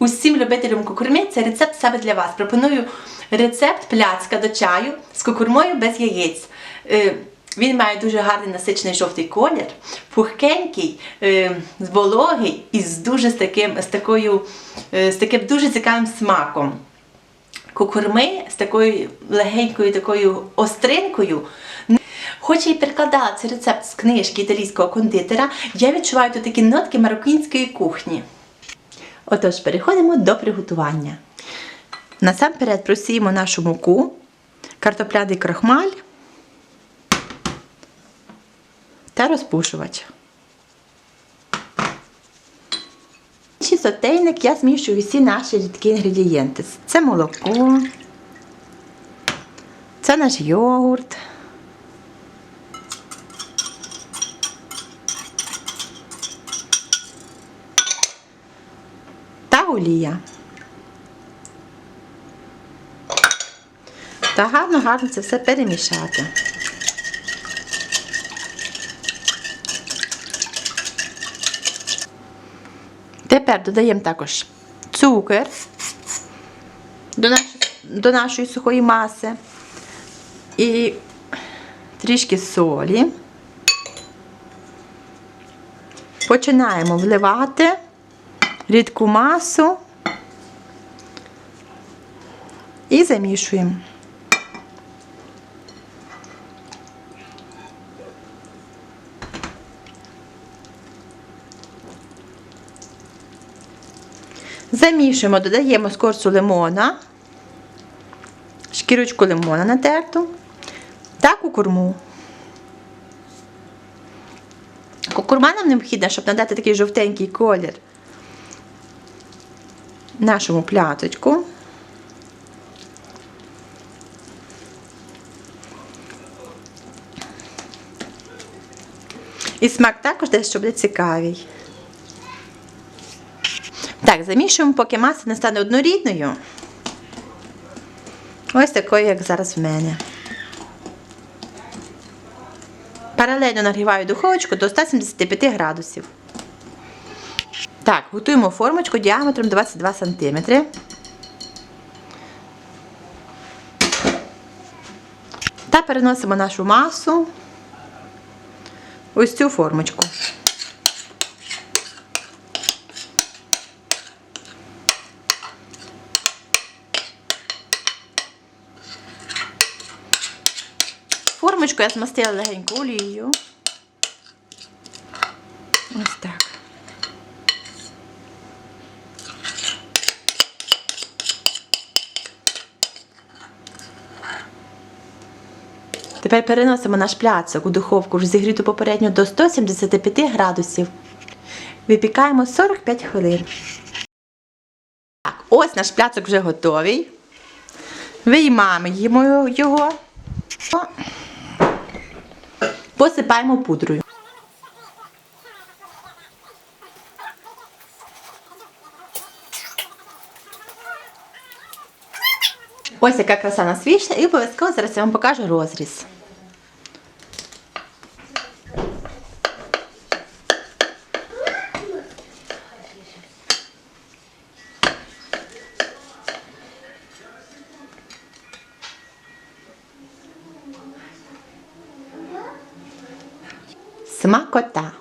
Усім любителям кукурми це рецепт саме для вас. Пропоную рецепт пляцка до чаю з кукурмою без яєць. Е, Він має дуже гарний насичений жовтий колір, пухкенький, е, вологий і з дуже з таким, з такою, е, з таким дуже цікавим смаком. Кукурми з такою легенькою такою остринкою. Хоч і перекладала цей рецепт з книжки італійського кондитера, я відчуваю тут такі нотки мароккінської кухні. Отож, переходимо до приготування. Насамперед просіємо нашу муку, картопляний крахмаль та розпушувач. Чи сотейник я змішую всі наші рідкі інгредієнти. Це молоко, це наш йогурт. Олія. Та гарно-гарно це все перемішати. Тепер додаємо також цукор до, наш, до нашої сухої маси і трішки солі. Починаємо вливати рідку масу і замішуємо. Замішуємо, додаємо скорцу лимона, шкірочку лимона натерту та кукурму. Кукурма нам необхідна, щоб надати такий жовтенький колір нашому пляточку. І смак також дещо буде цікавий. Так, замішуємо, поки маса не стане однорідною. Ось такою, як зараз в мене. Паралельно нагріваю духовочку до 175 градусів. Так, готуємо формочку діаметром 22 см. Та переносимо нашу масу ось цю формочку. Формочку я змастила легенько олією. Ось так. Тепер переносимо наш пляцок у духовку розігріту попередньо до 175 градусів. Випікаємо 45 хвилин. Так, ось наш пляцок вже готовий. Виймаємо його. Посипаємо пудрою. Ось яка краса нас вийшла і обов'язково зараз я вам покажу розріз. Смакота.